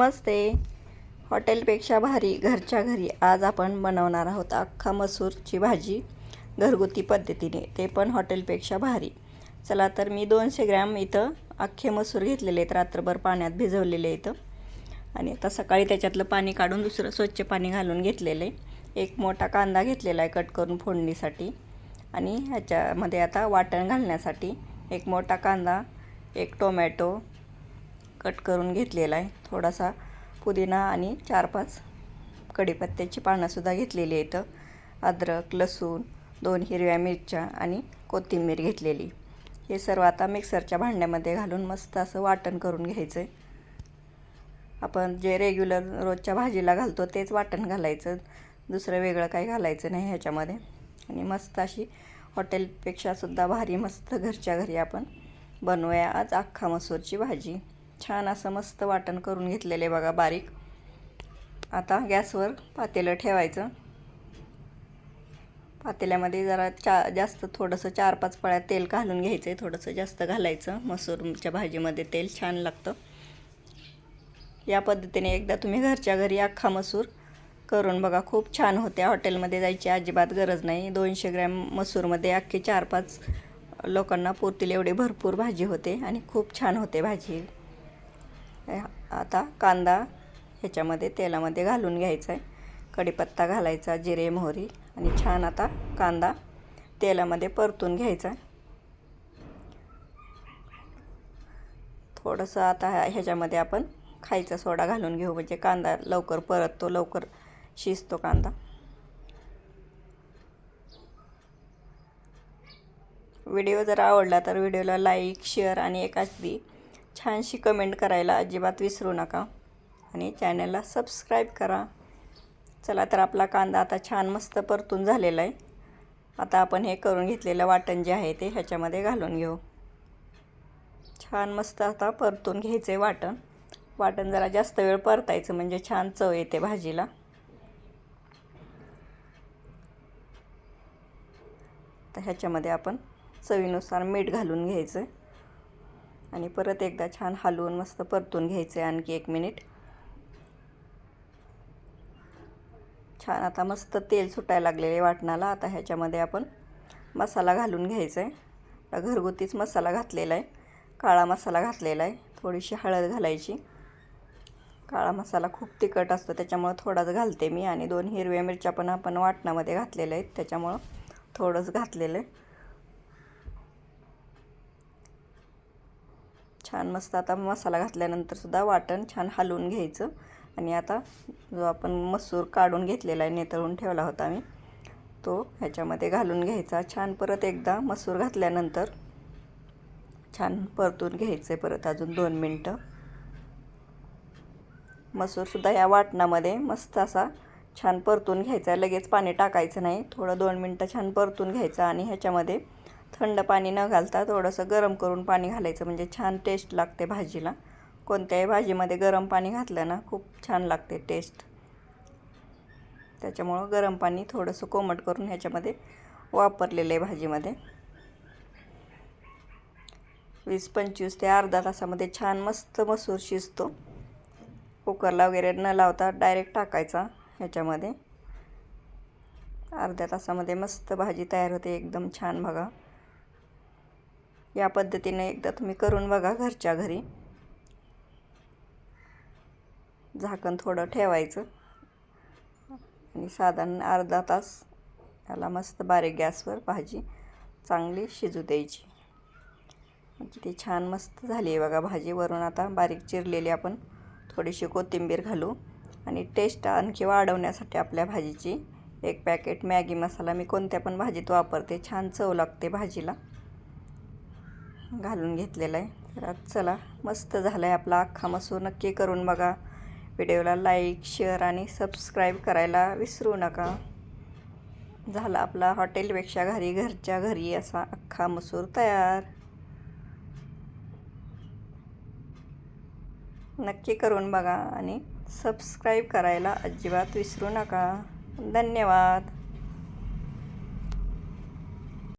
नमस्ते. हॉटेलपेक्षा भारी घरच्या घरी आज आपण बनवणार आहोत अख्खा मसूरची भाजी घरगुती पद्धतीने. ते पण हॉटेलपेक्षा भारी. चला तर मी दोनशे ग्रॅम इथं अख्खे मसूर घेतलेले आहेत. रात्रभर पाण्यात भिजवलेले इथं आणि आता सकाळी त्याच्यातलं पाणी काढून दुसरं स्वच्छ पाणी घालून घेतलेलं आहे. एक मोठा कांदा घेतलेला आहे कट करून फोडणीसाठी. आणि ह्याच्यामध्ये आता वाटण घालण्यासाठी एक मोठा कांदा एक टोमॅटो कट करून घेतलेला आहे. थोडासा पुदिना आणि चार पाच कढीपत्त्याची पानंसुद्धा घेतलेली आहेत. अद्रक लसूण दोन हिरव्या मिरच्या आणि कोथिंबीर घेतलेली. हे सर्व आता मिक्सरच्या भांड्यामध्ये घालून मस्त असं वाटण करून घ्यायचं आहे आपण जे रेग्युलर रोजच्या भाजीला घालतो तेच वाटण घालायचं. दुसरं वेगळं काही घालायचं नाही ह्याच्यामध्ये. आणि मस्त अशी हॉटेलपेक्षासुद्धा भारी मस्त घरच्या घरी आपण बनवूया आज अख्खा मसूरची भाजी. छान असं मस्त वाटण करून घेतलेले बघा बारीक. आता गॅसवर पातेलं ठेवायचं. पातेल्यामध्ये जरा चा जास्त थोडंसं चार पाच पळ्या तेल घालून घ्यायचं आहे थोडंसं जास्त घालायचं. मसूरच्या भाजीमध्ये तेल छान लागतं. या पद्धतीने एकदा तुम्ही घरच्या घरी अख्खा मसूर करून बघा खूप छान होते. हॉटेलमध्ये जायची अजिबात गरज नाही. दोनशे ग्रॅम मसूरमध्ये अख्खे चार पाच लोकांना पुरतील एवढी भरपूर भाजी होते आणि खूप छान होते भाजी. आता कांदा ह्याच्यामध्ये तेलामध्ये घालून घ्यायचा आहे कढीपत्ता घालायचा जिरे मोहरी आणि छान आता कांदा तेलामध्ये परतून घ्यायचा. थोडंसं आता ह्याच्यामध्ये आपण खायचा सोडा घालून घेऊ म्हणजे कांदा लवकर परततो लवकर शिजतो कांदा. व्हिडिओ जर आवडला तर व्हिडिओला लाईक शेअर आणि एकाच दी छानशी कमेंट करायला अजिबात विसरू नका. आणि चॅनलला सबस्क्राईब करा. चला तर आपला कांदा आता छान मस्त परतून झालेला आहे. आता आपण हे करून घेतलेलं वाटण जे आहे ते ह्याच्यामध्ये घालून घेऊ. छान मस्त आता परतून घ्यायचं आहे वाटण. वाटण जरा जास्त वेळ परतायचं म्हणजे छान चव येते भाजीला. तर ह्याच्यामध्ये आपण चवीनुसार मीठ घालून घ्यायचं आणि परत एकदा छान हलवून मस्त परतून घ्यायचं आहे आणखी एक मिनिट. छान आता मस्त तेल सुटायला लागलेले वाटणाला आता ह्याच्यामध्ये आपण मसाला घालून घ्यायचा आहे घरगुतीच मसाला घातलेला आहे काळा मसाला घातलेला आहे थोडीशी हळद घालायची. काळा मसाला खूप तिखट असतो त्याच्यामुळं थोडाच घालते मी. आणि दोन हिरव्या मिरच्या पण आपण वाटणामध्ये घातलेल्या आहेत त्याच्यामुळं थोडंच घातलेलं आहे. छान मस्त आता मसाला घातल्यानंतरसुद्धा वाटण छान हलवून घ्यायचं. आणि आता जो आपण मसूर काढून घेतलेला आहे नेतळून ठेवला होता मी तो ह्याच्यामध्ये घालून घ्यायचा. छान परत एकदा मसूर घातल्यानंतर छान परतून घ्यायचं आहे परत अजून दोन मिनटं. मसूरसुद्धा या वाटणामध्ये मस्त असा छान परतून घ्यायचा. लगेच पाणी टाकायचं नाही. थोडं दोन मिनटं छान परतून घ्यायचं आणि ह्याच्यामध्ये थंड पाणी न घालता थोडंसं गरम करून पाणी घालायचं. म्हणजे छान टेस्ट लागते भाजीला. कोणत्याही भाजीमध्ये गरम पाणी घातलं ना खूप छान लागते टेस्ट त्याच्यामुळं गरम पाणी थोडंसं कोमट करून ह्याच्यामध्ये वापरलेलं आहे भाजीमध्ये. वीस पंचवीस ते अर्धा तासामध्ये छान मस्त मसूर शिजतो. कुकरला वगैरे न लावता डायरेक्ट टाकायचा ह्याच्यामध्ये. अर्ध्या तासामध्ये मस्त भाजी तयार होते एकदम छान बघा. या पद्धतीने एकदा तुम्ही करून बघा घरच्या घरी. झाकण थोडं ठेवायचं. आणि साधारण अर्धा तास याला मस्त बारीक गॅसवर भाजी चांगली शिजू द्यायची. म्हणजे ती छान मस्त झाली आहे बघा भाजी. वरून आता बारीक चिरलेली आपण थोडीशी कोथिंबीर घालू. आणि टेस्ट आणखी वाढवण्यासाठी आपल्या भाजीची एक पॅकेट मॅगी मसाला. मी कोणत्या पण भाजीत वापरते छान चव लागते भाजीला. घालून घेतलेला आहे. तर चला मस्त झाला आहे आपला अख्खा मसूर. नक्की करून बघा. व्हिडिओला लाईक शेअर आणि सबस्क्राईब करायला विसरू नका. झाला आपला हॉटेलपेक्षा घरी घरच्या घरी असा अख्खा मसूर तयार. नक्की करून बघा आणि सबस्क्राईब करायला अजिबात विसरू नका. धन्यवाद.